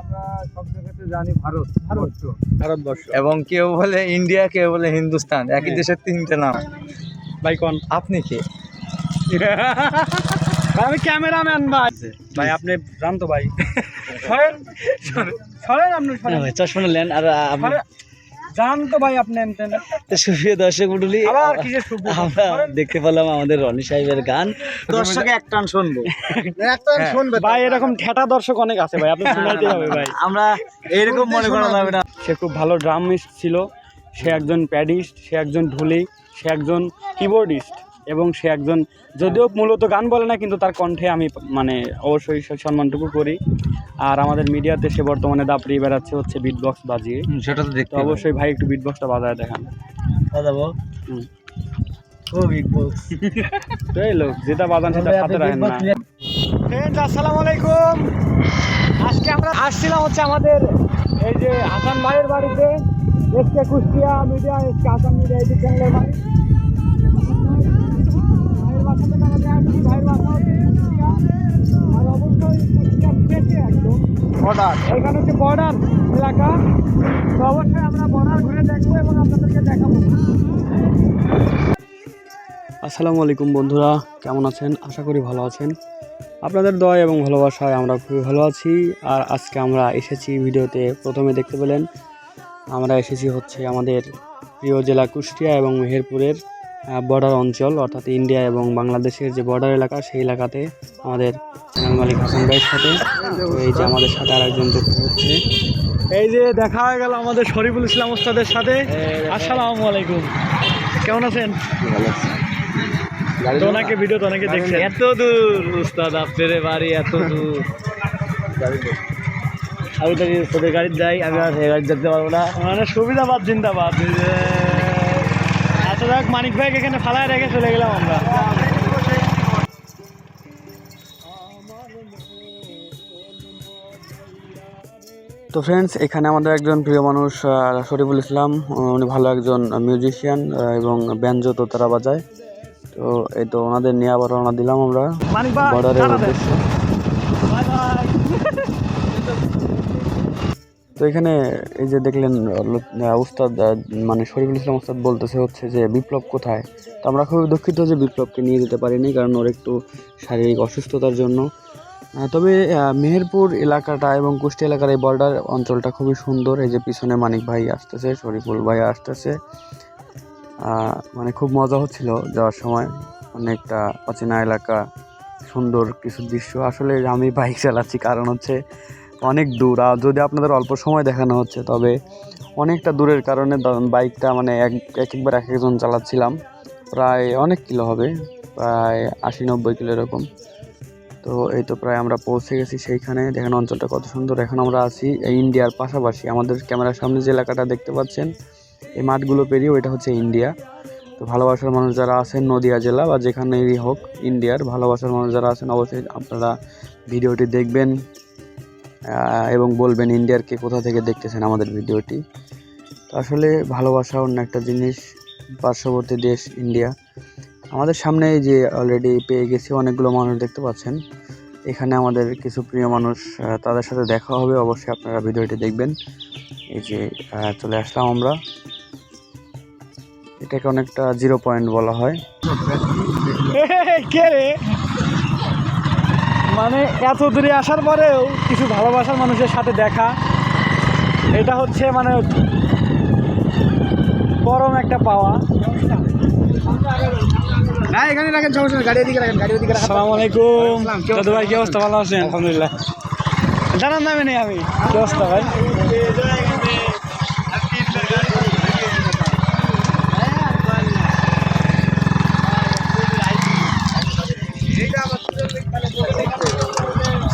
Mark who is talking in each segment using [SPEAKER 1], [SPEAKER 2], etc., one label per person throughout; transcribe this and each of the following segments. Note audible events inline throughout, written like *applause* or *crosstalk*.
[SPEAKER 1] আমরা সব জায়গাতে জানি ভারত ভারত
[SPEAKER 2] ভারতবর্ষ।
[SPEAKER 1] এবং কেউ বলে ইন্ডিয়া কেউ বলে হিন্দুস্তান। একই
[SPEAKER 2] হ্যাঁ।
[SPEAKER 1] দেশের তিনটে নাম।
[SPEAKER 2] ভাই কোন
[SPEAKER 1] আপনি কে?
[SPEAKER 2] ভাই, *laughs* আমি ক্যামেরাম্যান ভাই। ভাই আপনি জানতো ভাই। *laughs* সরেন। সরেন আপনি সরেন।
[SPEAKER 3] ভাই চশমা নেন আর আপনি।
[SPEAKER 2] জান তো ভাই আপনি
[SPEAKER 3] সুপ্রিয় দর্শক মন্ডলী আমরা দেখতে পেলাম আমাদের রনি সাহেবের গান। দর্শকে এক টান শুনব।
[SPEAKER 1] শুনবে
[SPEAKER 2] ভাই এরকম ঠেটা দর্শক অনেক আছে ভাই আপনি শুনাইতে হবে ভাই।
[SPEAKER 3] আমরা এরকম মনে করা যাবে না।
[SPEAKER 2] সে খুব ভালো ড্রামিস্ট ছিল সে একজন প্যাডিস্ট সে একজন ঢুলি সে একজন কিবোর্ডিস্ট। এবং সে একজন যদিও মূলত গান বলে না কিন্তু তার কণ্ঠে আমি মানে অবশ্যই সম্মানটুকু করি। আর আমাদের মিডিয়াতে সে বর্তমানে দাপড়িয়ে বেড়াচ্ছে হচ্ছে বিট বক্স বাজিয়ে
[SPEAKER 1] সেটা তো দেখতে
[SPEAKER 2] অবশ্যই ভাই একটু বিট বক্সটা বাজায় দেখান।
[SPEAKER 3] দাদা ও বিগ বস
[SPEAKER 2] তো এই লোক যেটা বাজান সেটা সাথে রাখেন না। ফ্রেন্ডস আসসালামু আলাইকুম। আজকে আমরা আসছিলাম হচ্ছে আমাদের এই যে হাসান ভাইয়ের বাড়িতে। SK Kushtia media SK Hasan media চ্যানেলের বাড়ি। বর্ডার এখানে হচ্ছে বর্ডার এলাকা। তো অবশ্যই আমরা বর্ডার ঘুরে দেখব এবং আপনাদেরকে দেখাবো। আসসালামু আলাইকুম বন্ধুরা কেমন আছেন? আশা করি ভালো আছেন। আপনাদের দয়া এবং ভালোবাসায় আমরা খুবই ভালো আছি। আর আজকে আমরা এসেছি ভিডিওতে। প্রথমে দেখতে পেলেন আমরা এসেছি হচ্ছে আমাদের প্রিয় জেলা কুষ্টিয়া এবং মেহেরপুরের বর্ডার অঞ্চল অর্থাৎ ইন্ডিয়া এবং বাংলাদেশের যে বর্ডার এলাকা সেই এলাকাতে আমাদের চ্যানেল মালিক হাসান ভাইয়ের সাথে। তো এই যে আমাদের সাথে আরেকজন যুক্ত হচ্ছে। এই যে দেখা হয়ে গেল আমাদের শরীফুল ইসলাম ওস্তাদের সাথে। আসসালামু আলাইকুম। কেমন আছেন? ওনাকে ভিডিও তো অনেকে দেখছেন।
[SPEAKER 3] এত দূর উস্তাদ আপনার বাড়ি এত দূর। আমি তো তোদের গাড়ি যাই আমি আর গাড়ি যেতে পারব না।
[SPEAKER 2] মানে সুবিধাবাদ জিন্দাবাদ। যাক মানিক ভাই এখানে ফালায় রেখে চলে গেলাম আমরা। তো ফ্রেন্ডস এখানে আমাদের একজন প্রিয় মানুষ শরীফুল ইসলাম। উনি ভালো একজন মিউজিশিয়ান এবং ব্যঞ্জো তো তারা বাজায়। তো এই তো ওনাদের নিয়ে আবার রওনা দিলাম আমরা বর্ডারের উদ্দেশ্যে। তো এখানে এই যে দেখলেন উস্তাদ মানে শরীফুল ইসলাম উস্তাদ বলতেছে হচ্ছে যে, বিপ্লব কোথায়? তো আমরা খুবই দুঃখিত যে বিপ্লবকে নিয়ে যেতে পারিনি, কারণ ওর একটু শারীরিক অসুস্থতার জন্য। তবে মেহেরপুর এলাকাটা এবং কুষ্টি এলাকার এই বর্ডার অঞ্চলটা খুবই সুন্দর। এই যে পিছনে মানিক ভাই আসতেছে, শরীফুল ভাই আসতেছে। মানে খুব মজা হচ্ছিল যাওয়ার সময়। অনেকটা অচেনা এলাকা, সুন্দর কিছু দৃশ্য। আসলে আমি বাইক চালাচ্ছি, কারণ হচ্ছে অনেক দূর। আর যদি আপনাদের অল্প সময় দেখানো হচ্ছে, তবে অনেকটা দূরের কারণে বাইকটা মানে এক এক একবার এক একজন চালাচ্ছিলাম। প্রায় অনেক কিলো হবে, প্রায় আশি নব্বই কিলো এরকম। তো এই তো প্রায় আমরা পৌঁছে গেছি সেইখানে। দেখেন অঞ্চলটা কত সুন্দর। এখন আমরা আছি এই ইন্ডিয়ার পাশাপাশি। আমাদের ক্যামেরার সামনে যে এলাকাটা দেখতে পাচ্ছেন, এই মাঠগুলো পেরিয়ে ওইটা হচ্ছে ইন্ডিয়া। তো ভালোবাসার মানুষ যারা আছেন নদিয়া জেলা বা যেখানেই হোক ইন্ডিয়ার, ভালোবাসার মানুষ যারা আছেন, অবশ্যই আপনারা ভিডিওটি দেখবেন। এবং বলবেন ইন্ডিয়ার কে কোথা থেকে দেখতেছেন আমাদের ভিডিওটি। তো আসলে ভালোবাসা অন্য একটা জিনিস, পার্শ্ববর্তী দেশ, ইন্ডিয়া। আমাদের সামনে যে অলরেডি পেয়ে গেছি অনেকগুলো মানুষ দেখতে পাচ্ছেন। এখানে আমাদের কিছু প্রিয় মানুষ তাদের সাথে দেখা হবে, অবশ্যই আপনারা ভিডিওটি দেখবেন। এই যে চলে আসলাম আমরা। এটাকে অনেকটা জিরো পয়েন্ট বলা হয়। মানে এত দূরে আসার পরেও কিছু ভালোবাসার মানুষের সাথে দেখা এটা হচ্ছে মানে পরম একটা পাওয়া।
[SPEAKER 1] না এখানে রাখেন সমস্যা গাড়ি রাখেন গাড়ি ওদিকে রাখেন।
[SPEAKER 2] আসসালামু আলাইকুম। দাদু ভাই কি অবস্থা? ভালো আছেন? আলহামদুলিল্লাহ। জানার নামে নেই আমি। কি অবস্থা ভাই?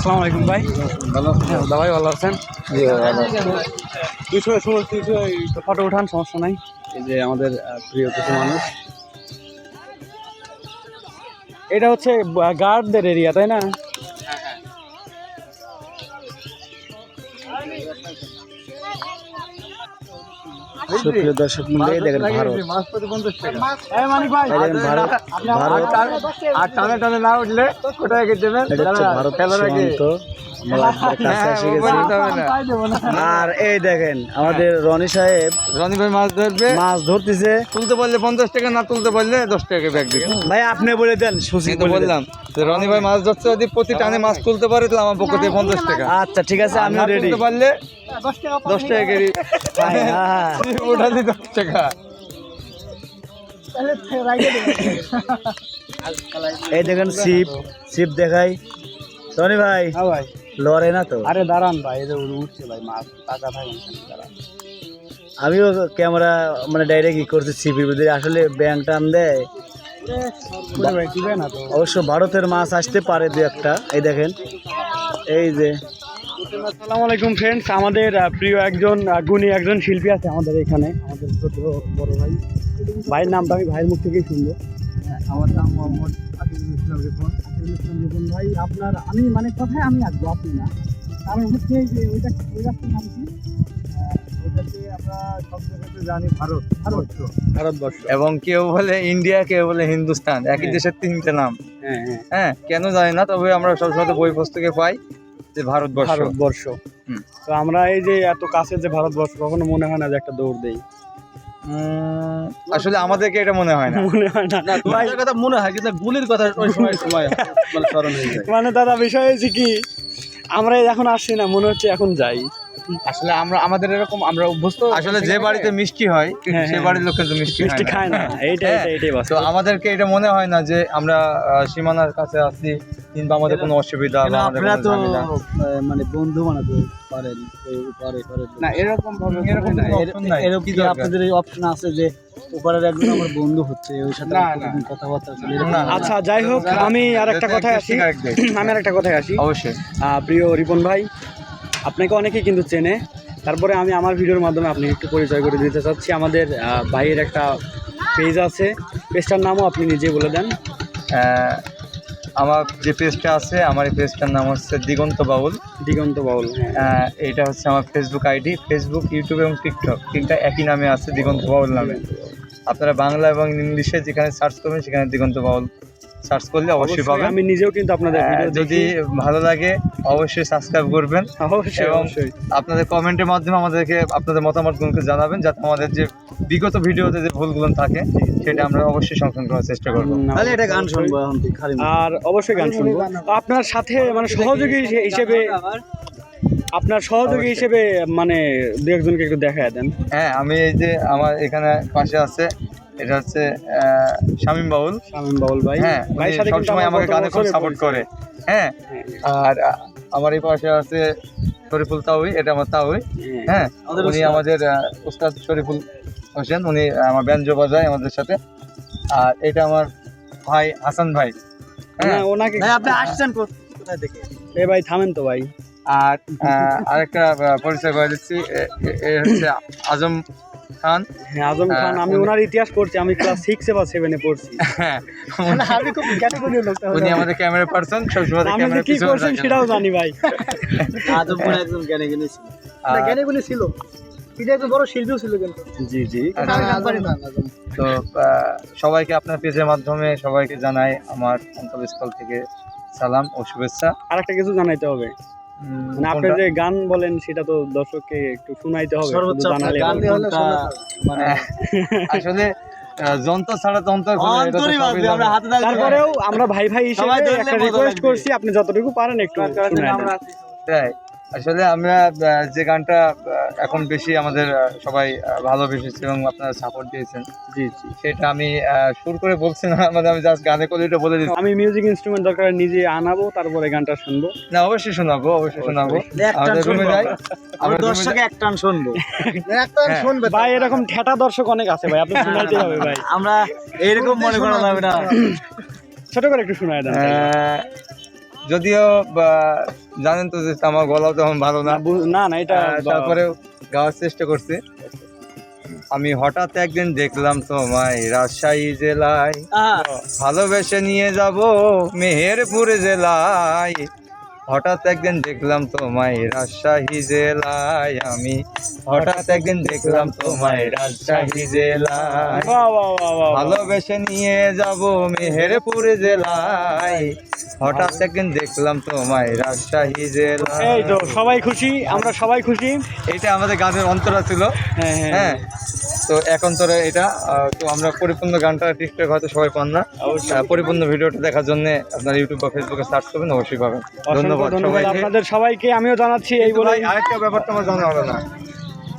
[SPEAKER 2] আসসালামু আলাইকুম ভাই।
[SPEAKER 1] ভালো
[SPEAKER 2] দাদা ভাই ভালো আছেন? কিছু কিছু ফটো উঠান সমস্যা নাই। এই যে আমাদের প্রিয় কিছু মানুষ। এটা হচ্ছে গার্ডদের এরিয়া তাই না? সুপ্রিয় দর্শক মন্ডলী দেখেন ভারত।
[SPEAKER 1] টাকা।
[SPEAKER 3] দেখেন
[SPEAKER 1] আর টানে টানে না উঠলে কোথায় দেবেন?
[SPEAKER 3] ভারত সীমান্ত। আমরা একবারে কাছে এসে গেছি।
[SPEAKER 1] বলতে হবে না।
[SPEAKER 3] আর এই দেখেন আমাদের রনি সাহেব
[SPEAKER 1] রনি ভাই মাছ ধরবে।
[SPEAKER 3] মাছ ধরতেছে।
[SPEAKER 1] তুলতে পারলে পঞ্চাশ টাকা না তুলতে পারলে দশ টাকা ব্যাগ দিবে।
[SPEAKER 3] ভাই আপনি বলে দেন সুশি
[SPEAKER 1] আমি তো বললাম রনি ভাই মাছ ধরছে যদি প্রতি টানে মাছ তুলতে পারে তাহলে আমার পক্ষ থেকে পঞ্চাশ টাকা।
[SPEAKER 3] আচ্ছা ঠিক আছে আমি রেডি
[SPEAKER 1] তুলতে পারলে দশ টাকা কেজি।
[SPEAKER 3] হ্যাঁ
[SPEAKER 1] ওঠালি দশ টাকা
[SPEAKER 3] এই দেখেন শিপ শিপ দেখাই। রনি ভাই
[SPEAKER 2] হ্যাঁ ভাই।
[SPEAKER 3] লড়ে না তো?
[SPEAKER 2] আরে দাঁড়ান ভাই এই যে উঠছে ভাই মাছ টাকা দাঁড়ান।
[SPEAKER 3] আমিও ক্যামেরা মানে ডাইরেক্ট ই করছি ছিপির ভিতরে। আসলে ব্যাং টান দেয়।
[SPEAKER 2] ভাই দিবে না তো।
[SPEAKER 3] অবশ্য ভারতের মাছ আসতে পারে দু একটা। এই দেখেন এই যে
[SPEAKER 2] আসসালামু আলাইকুম ফ্রেন্ডস আমাদের প্রিয় একজন গুণী একজন শিল্পী আছে আমাদের এখানে। আমাদের ছোট বড় ভাই। ভাইয়ের নামটা আমি ভাইয়ের মুখ থেকেই শুনব।
[SPEAKER 1] আমার নাম মোহাম্মদ আকিবুল ইসলাম রিপন।
[SPEAKER 2] আকিবুল ইসলাম জীবন ভাই আপনার আমি মানে কথায় আমি আসব আপনি না। কারণ হচ্ছে যে ওইটা ওই রাস্তার নাম কি?
[SPEAKER 1] ওটাকে আমরা সব জায়গাতে জানি ভারত ভারত।
[SPEAKER 2] ভারতবর্ষ।
[SPEAKER 1] এবং কেউ বলে ইন্ডিয়া কেউ বলে হিন্দুস্তান। একই
[SPEAKER 2] হ্যাঁ।
[SPEAKER 1] দেশের তিনটে নাম।
[SPEAKER 2] হ্যাঁ হ্যাঁ।
[SPEAKER 1] হ্যাঁ কেন জানি না তবে আমরা সবসময় তো বই পুস্তকে পাই। যে ভারতবর্ষ।
[SPEAKER 2] ভারতবর্ষ। তো আমরা এই যে এত কাছে যে ভারতবর্ষ কখনো মনে হয় না যে একটা দৌড় দেই?
[SPEAKER 1] আসলে আমাদেরকে এটা মনে হয় না।
[SPEAKER 2] মনে হয় না।
[SPEAKER 3] কথা মনে হয় কিন্তু গুলির কথা ওই সময় সময় মানে স্মরণ হয়ে যায়।
[SPEAKER 2] মানে দাদা বিষয় হয়েছে কি আমরা এখন আসছি না মনে হচ্ছে এখন যাই।
[SPEAKER 3] আসলে আমরা আমাদের এরকম আমরা অভ্যস্ত
[SPEAKER 1] আসলে যে বাড়িতে মিষ্টি হয় কিন্তু
[SPEAKER 2] হ্যাঁ,
[SPEAKER 1] সে
[SPEAKER 2] হ্যাঁ।
[SPEAKER 1] বাড়ির লোক কিন্তু মিষ্টি
[SPEAKER 2] মিষ্টি খায় না। এইটাই
[SPEAKER 1] হ্যাঁ।
[SPEAKER 2] এইটাই
[SPEAKER 1] তো আমাদেরকে এটা মনে হয় না যে আমরা সীমানার কাছে আছি কিংবা আমাদের কোনো অসুবিধা বা আমাদের
[SPEAKER 3] আপনারা
[SPEAKER 1] কোনো
[SPEAKER 3] তো
[SPEAKER 1] ঝামেলা।
[SPEAKER 3] মানে বন্ধু বানাতে পারেন পারে পারে।
[SPEAKER 2] না এরকম ভাবে
[SPEAKER 1] এরকম
[SPEAKER 3] না। এরকম
[SPEAKER 1] কি
[SPEAKER 3] আপনাদের এই অপশন আছে যে ওপারের একজন আমার বন্ধু হচ্ছে ওই সাথে কথাবার্তা।
[SPEAKER 2] আচ্ছা যাই হোক আমি আর একটা কথায় আসি। আমি আর একটা কথায় আসি।
[SPEAKER 1] অবশ্যই।
[SPEAKER 2] প্রিয় রিপন ভাই আপনাকে অনেকেই কিন্তু চেনে। তারপরে আমি আমার ভিডিওর মাধ্যমে আপনি একটু পরিচয় করে দিতে চাচ্ছি। আমাদের ভাইয়ের একটা পেজ আছে। পেজটার নামও আপনি নিজে বলে দেন।
[SPEAKER 1] আমার যে পেজটা আছে আমার এই পেজটার নাম হচ্ছে দিগন্ত বাউল।
[SPEAKER 2] দিগন্ত বাউল হ্যাঁ।
[SPEAKER 1] আহ, হচ্ছে আমার ফেসবুক আইডি ফেসবুক ইউটিউব এবং টিকটক তিনটা একই নামে আছে দিগন্ত বাউল নামে। আপনারা বাংলা এবং ইংলিশে যেখানে সার্চ করবেন সেখানে দিগন্ত বাউল। সার্চ করলে অবশ্যই পাবেন।
[SPEAKER 2] আমি নিজেও কিন্তু আপনাদের
[SPEAKER 1] যদি ভালো লাগে অবশ্যই সাবস্ক্রাইব করবেন। *laughs*
[SPEAKER 2] অবশ্যই অবশ্যই।
[SPEAKER 1] আপনাদের কমেন্টের মাধ্যমে আমাদেরকে আপনাদের মতামতগুলোকে জানাবেন যাতে আমাদের যে বিগত ভিডিওতে যে ভুলগুলো থাকে সেটা আমরা অবশ্যই সংশোধন করার চেষ্টা করব।
[SPEAKER 3] তাহলে এটা গান শুনব এখন খালি
[SPEAKER 2] আর অবশ্যই গান শুনব। আপনার সাথে মানে সহযোগী হিসেবে আপনার সহযোগী হিসেবে মানে দু একজনকে একটু দেখায় দেন।
[SPEAKER 1] হ্যাঁ আমি এই যে আমার এখানে পাশে আছে এটা হচ্ছে শামীম বাউল।
[SPEAKER 2] শামীম বাউল ভাই।
[SPEAKER 1] হ্যাঁ সবসময় আমাকে গানে খুব সাপোর্ট করে। হ্যাঁ
[SPEAKER 2] হ্যাঁ,
[SPEAKER 1] আর আমার এই পাশে আছে শরীফুল তাউই এটা আমার তাউই
[SPEAKER 2] হ্যাঁ।
[SPEAKER 1] হ্যাঁ
[SPEAKER 3] আমাদের
[SPEAKER 1] উনি আমাদের উস্তাদ শরীফুল হোসেন উনি আমার ব্যঞ্জ বাজায় আমাদের সাথে। আর এটা আমার ভাই হাসান ভাই। হ্যাঁ।
[SPEAKER 2] ওনাকে
[SPEAKER 3] ভাই আপনি আসছেন কোথায় থেকে?
[SPEAKER 2] এ ভাই থামেন তো ভাই।
[SPEAKER 1] আর আরেকটা পরিচয় করে দিচ্ছি এ হচ্ছে আজম খান।
[SPEAKER 2] হ্যাঁ আজম খান
[SPEAKER 1] হ্যাঁ,
[SPEAKER 2] আমি ওনার ইতিহাস পড়ছি আমি ক্লাস সিক্সে বা সেভেনে পড়ছি।
[SPEAKER 1] হ্যাঁ
[SPEAKER 3] আমি খুব ক্যাটাগরি লোক
[SPEAKER 1] উনি আমাদের ক্যামেরা পার্সন সবসময় ক্যামেরা
[SPEAKER 2] কি করছেন সেটাও জানি ভাই।
[SPEAKER 3] আজম একজন জ্ঞানী জ্ঞানী ছিল। জ্ঞানী গুণী ছিল। একজন বড় শিল্পীও ছিল কিন্তু।
[SPEAKER 2] জি জি।
[SPEAKER 1] আচ্ছা।
[SPEAKER 3] আজম।
[SPEAKER 1] তো সবাইকে আপনার পেজের মাধ্যমে সবাইকে জানাই আমার অন্তরস্থল থেকে সালাম ও শুভেচ্ছা।
[SPEAKER 2] আর একটা কিছু জানাইতে হবে। মানে আপনি যে গান বলেন সেটা তো দর্শককে একটু শুনাইতে হবে
[SPEAKER 3] সর্বোচ্চ গান মানে
[SPEAKER 1] আসলে যন্ত্র ছাড়া
[SPEAKER 3] দেবো।
[SPEAKER 2] তারপরেও আমরা ভাই ভাই হিসেবে একটা রিকোয়েস্ট। করছি আপনি যতটুকু পারেন একটু
[SPEAKER 1] তাই। আসলে আমরা যে গানটা এখন বেশি আমাদের সবাই ভালোবেসেছে এবং আপনারা সাপোর্ট দিয়েছেন।
[SPEAKER 2] জি জি।
[SPEAKER 1] সেটা আমি আহ, সুর করে বলছি না মানে আমি জাস্ট গানে করে এটা বলে দিচ্ছি।
[SPEAKER 2] আমি মিউজিক ইনস্ট্রুমেন্ট দরকার নিজে আনাবো তারপরে গানটা শুনব।
[SPEAKER 1] না অবশ্যই শোনাবো অবশ্যই শোনাবো। আমাদের রুমে
[SPEAKER 3] শুনব।
[SPEAKER 1] যাই।
[SPEAKER 3] আমরা। দর্শকে এক টান শুনব।
[SPEAKER 1] হ্যাঁ।
[SPEAKER 2] ভাই এরকম ঠেটা দর্শক অনেক আছে ভাই আপনি শুনাইতে হবে ভাই।
[SPEAKER 3] আমরা এইরকম মনে করা যাবে না
[SPEAKER 2] ছোট করে একটু শোনায়।
[SPEAKER 1] আহ, যদিও বা, জানেন তো যে আমার গলাও তেমন ভালো না।
[SPEAKER 2] না না এটা
[SPEAKER 1] তারপরেও গাওয়ার চেষ্টা করছি। আমি হঠাৎ একদিন দেখলাম তোমায় রাজশাহী জেলায়। ভালোবেসে নিয়ে যাব মেহেরপুর জেলায়। হঠাৎ একদিন দেখলাম তোমায় রাজশাহী জেলায় আমি। হঠাৎ একদিন দেখলাম তোমায় রাজশাহী জেলায়। ভালোবেসে নিয়ে যাব মেহেরপুর জেলায়। হঠাৎ একদিন দেখলাম তোমায় রাজশাহী জেলায়।
[SPEAKER 2] এই তো সবাই খুশি? আমরা সবাই খুশি?
[SPEAKER 1] এটা আমাদের গানের অন্তরা ছিল।
[SPEAKER 2] হ্যাঁ হ্যাঁ।
[SPEAKER 1] হ্যাঁ। তো এখন তোরা এটা তো আমরা পরিপূর্ণ গানটা টিকটক হয়তো সবাই পান না। পরিপূর্ণ ভিডিওটা দেখার জন্য আপনার ইউটিউব বা ফেসবুকে সার্চ করবেন অবশ্যই পাবেন। ধন্যবাদ
[SPEAKER 2] আপনাদের সবাইকে আমিও জানাচ্ছি এই বলে
[SPEAKER 1] ভাই আরেকটা ব্যাপার তো আমার জানা হলো না।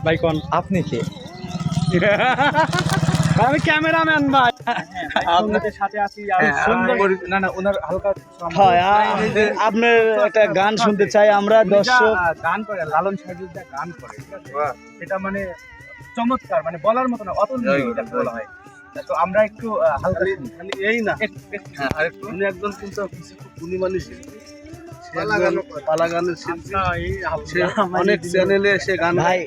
[SPEAKER 2] ভাই কোন?
[SPEAKER 1] আপনি কে? *laughs*
[SPEAKER 2] আমি ক্যামেরাম্যান ভাই। আপনাদের সাথে আছি
[SPEAKER 1] না না ওনার হালকা
[SPEAKER 2] আপনার একটা গান শুনতে চাই আমরা দর্শক।
[SPEAKER 4] গান করে লালন সাহেবের যা গান করে সেটা মানে চমৎকার মানে বলার মতো না অতুলনীয় বলা হয়। তো আমরা একটু হালকা।
[SPEAKER 2] এই না।
[SPEAKER 1] হ্যাঁ, আরেকটু।
[SPEAKER 2] উনি একজন কিন্তু উনি মানুষ পালা গানের শিল্পী। সে অনেক চ্যানেলে সে গান গায়।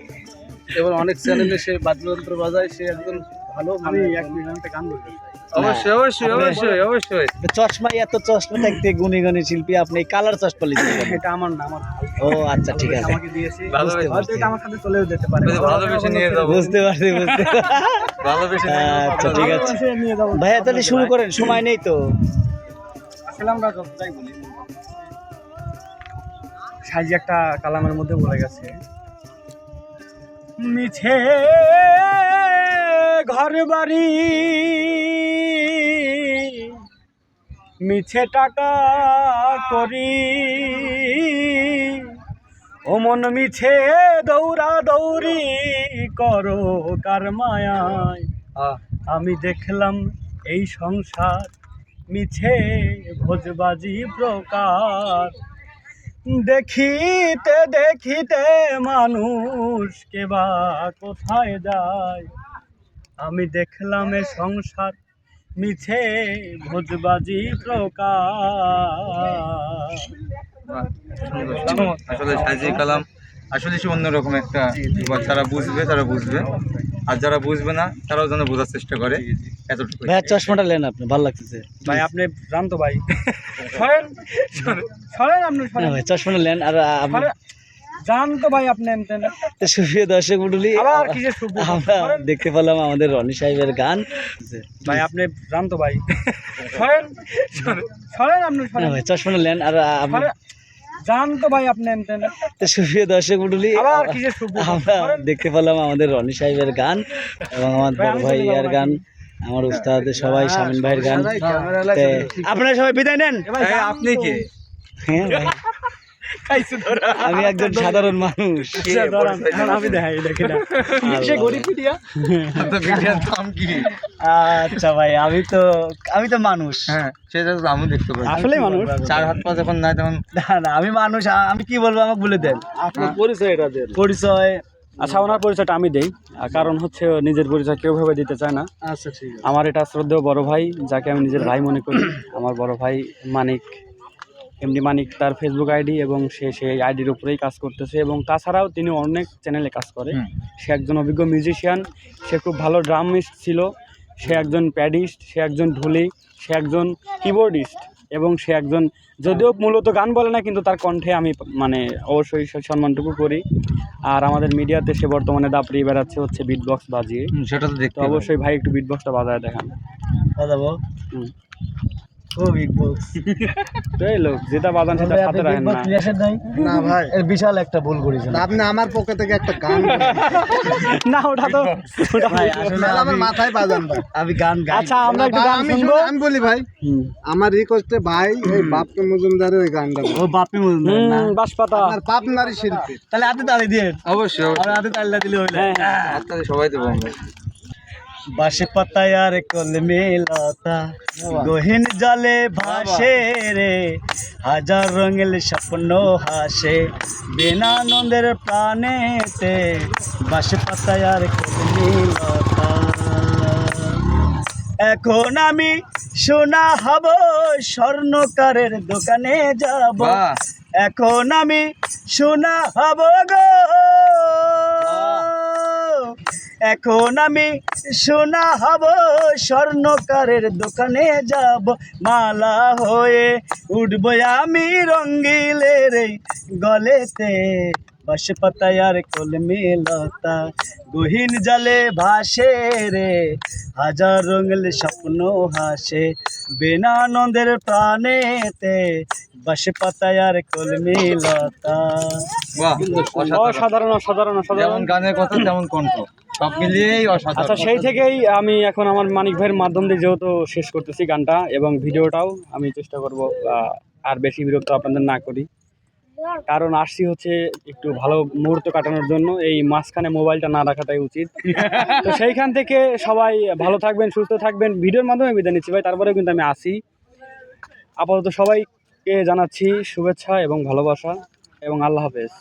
[SPEAKER 2] এবং অনেক চ্যানেলে সে বাদ্যযন্ত্র বাজায়। সে একজন ভালো আমি এক মিনিটে গান বলতে
[SPEAKER 1] অবশ্যই অবশ্যই অবশ্যই অবশ্যই।
[SPEAKER 3] চশমা এত চশমা থাকতে গুণী গুণী শিল্পী আপনি কালার চশমা লিখতে *laughs*
[SPEAKER 2] এটা আমার না আমার
[SPEAKER 3] ও আচ্ছা ঠিক আছে।
[SPEAKER 2] আমাকে দিয়েছে।
[SPEAKER 1] ভালোবেসে-
[SPEAKER 2] আমার সাথে চলেও যেতে পারে।
[SPEAKER 1] ভালোবেসে নিয়ে যাব।
[SPEAKER 3] বুঝতে পারছি বুঝতে *laughs*
[SPEAKER 1] ভালোবেসে
[SPEAKER 3] আচ্ছা ঠিক আছে। ভাইয়া তাহলে শুরু করেন সময় নেই তো।
[SPEAKER 2] আসলে আমরা যতটাই বলি সাইজি একটা কালামের মধ্যে বলে গেছে। মিছে ঘর বাড়ি মিছে টাকা করি। ও মন মিছে দৌড়া দৌড়ি করো কার মায়ায়।
[SPEAKER 1] আহ,
[SPEAKER 2] আমি দেখলাম এই সংসার মিছে ভোজবাজি প্রকার। দেখিতে দেখিতে মানুষ কে বা কোথায় যায়? আমি দেখলাম এ সংসার মিছে, ভোজবাজি প্রকার।
[SPEAKER 1] আসলে কালাম। আসলে সে অন্যরকম একটা এবার যারা বুঝবে তারা বুঝবে। আর যারা বুঝবে না তারাও যেন বোঝার চেষ্টা করে। এতটুকু
[SPEAKER 3] ভাইয়া চশমাটা নেন আপনি ভালো লাগতেছে।
[SPEAKER 2] ভাই আপনি জানতো ভাই। সরেন সরেন আপনি সরেন।
[SPEAKER 3] ভাই চশমাটা নেন আর আপনি
[SPEAKER 2] সরেন। জানতো ভাই আপনি
[SPEAKER 3] তো সুপ্রিয় দর্শক মন্ডলী আমরা দেখতে পেলাম আমাদের রনি সাহেবের গান।
[SPEAKER 2] ভাই আপনি জানতো ভাই। সরেন সরেন আপনি
[SPEAKER 3] ভাই চশমাটা নেন আর আপনি
[SPEAKER 2] সরেন। জানতো ভাই আপনি
[SPEAKER 3] সুপ্রিয় দর্শক মন্ডলী আমরা দেখতে পেলাম আমাদের রনি সাহেবের গান এবং আমার বড় ভাই ইয়ার গান আমার উস্তাদ সবাই শামিন ভাইয়ের গান। আপনারা সবাই বিদায় নেন।
[SPEAKER 1] আপনি কি
[SPEAKER 3] হ্যাঁ ভাই, আমি একজন সাধারণ মানুষ।
[SPEAKER 2] আচ্ছা, আমি দেখাই দেখি না। *laughs* সে গরিব পিটিয়া
[SPEAKER 1] আপনার দাম কি?
[SPEAKER 3] আচ্ছা ভাই আমি তো আমি তো মানুষ।
[SPEAKER 1] হ্যাঁ সেটা তো আমি দেখতে পাই।
[SPEAKER 2] আসলেই মানুষ।
[SPEAKER 1] চার হাত পা যখন নাই তখন
[SPEAKER 3] না না আমি মানুষ আমি কি বলব আমাকে বলে দেন।
[SPEAKER 2] আপনার পরিচয় এটা দেন।
[SPEAKER 3] পরিচয়।
[SPEAKER 2] আচ্ছা ওনার পরিচয়টা আমি দেই। আর কারণ হচ্ছে নিজের পরিচয় কেউ ভাবে দিতে চায় না।
[SPEAKER 3] আচ্ছা ঠিক
[SPEAKER 2] আমার এটা শ্রদ্ধেয় বড় ভাই যাকে আমি নিজের ভাই মনে করি। আমার বড় ভাই মানিক। এমডি মানিক তার ফেসবুক আইডি এবং সে সেই আইডির উপরেই কাজ করতেছে এবং তাছাড়াও তিনি অনেক চ্যানেলে কাজ করে। সে একজন অভিজ্ঞ মিউজিশিয়ান সে খুব ভালো ড্রামিস্ট ছিল সে একজন প্যাডিস্ট সে একজন ঢুলি সে একজন কিবোর্ডিস্ট এবং সে একজন যদিও মূলত গান বলে না কিন্তু তার কণ্ঠে আমি মানে অবশ্যই সম্মানটুকু করি। আর আমাদের মিডিয়াতে সে বর্তমানে দাপড়িয়ে বেড়াচ্ছে হচ্ছে বিট বক্স বাজিয়ে
[SPEAKER 1] সেটা তো দেখতে অবশ্যই
[SPEAKER 2] অবশ্যই ভাই একটু বিট বক্সটা বাজায় দেখান।
[SPEAKER 3] বাজাবো।
[SPEAKER 2] হুম।
[SPEAKER 3] ও বিগ বস
[SPEAKER 2] তো লোক যেটা বাজান সেটা সাথে রাখেন না।
[SPEAKER 3] নাই?
[SPEAKER 4] না ভাই।
[SPEAKER 3] এর বিশাল একটা ভুল করেছেন।
[SPEAKER 4] আপনি আমার পক্ষ থেকে একটা গান
[SPEAKER 2] না ওটা তো
[SPEAKER 3] ভাই আসলে
[SPEAKER 4] আমার মাথায় বাজান ভাই।
[SPEAKER 3] আমি গান গাই।
[SPEAKER 2] আচ্ছা আমরা একটু গান শুনব?
[SPEAKER 4] আমি বলি ভাই আমার রিকোয়েস্টে ভাই এই বাপকে মজুমদারের ওই গানটা বলো।
[SPEAKER 3] ও বাপি মজুমদার না।
[SPEAKER 2] হুম, বাঁশপাতা।
[SPEAKER 4] আমার পাপনারি শিল্পী।
[SPEAKER 3] তাহলে হাতে তালি দিয়ে।
[SPEAKER 1] অবশ্যই
[SPEAKER 3] আর হাতে তালি দিলে হইল
[SPEAKER 2] হ্যাঁ
[SPEAKER 1] সবাই দেবো। আমরা
[SPEAKER 3] বাসে পাতায় আর কলমে লতা গহীন জলে ভাসে রে হাজার রঙের স্বপ্ন হাসে। বিনা নন্দের প্রাণেতে বাসে পাতায় আর কলমে লতা এখন আমি সোনা হব স্বর্ণকারের দোকানে যাব। এখন আমি সোনা হব গো। এখন আমি সোনা হব স্বর্ণকারের দোকানে যাব। মালা হয়ে উঠবো আমি রঙ্গিলের গলেতে। বাস পাতায় আর কলমে লতা গহীন জলে ভাসে রে। হাজার রঙের স্বপ্ন হাসে বিনা নন্দের প্রাণেতে। বাস পাতায় আর কলমে লতা
[SPEAKER 1] অসাধারণ।
[SPEAKER 2] অসাধারণ অসাধারণ
[SPEAKER 1] গানের কথা তেমন কণ্ঠ। সব মিলিয়েই
[SPEAKER 2] আচ্ছা সেই থেকেই আমি এখন আমার মানিক ভাইয়ের মাধ্যম দিয়ে যেহেতু শেষ করতেছি গানটা এবং ভিডিওটাও আমি চেষ্টা করব আর বেশি বিরক্ত আপনাদের না করি। কারণ আসছি হচ্ছে একটু ভালো মুহূর্ত কাটানোর জন্য এই মাঝখানে মোবাইলটা না রাখাটাই উচিত। *laughs* তো সেইখান থেকে সবাই ভালো থাকবেন সুস্থ থাকবেন। ভিডিওর মাধ্যমে বিদায় নিচ্ছি ভাই তারপরেও কিন্তু আমি আসি। আপাতত সবাইকে জানাচ্ছি শুভেচ্ছা এবং ভালোবাসা এবং আল্লাহ হাফেজ।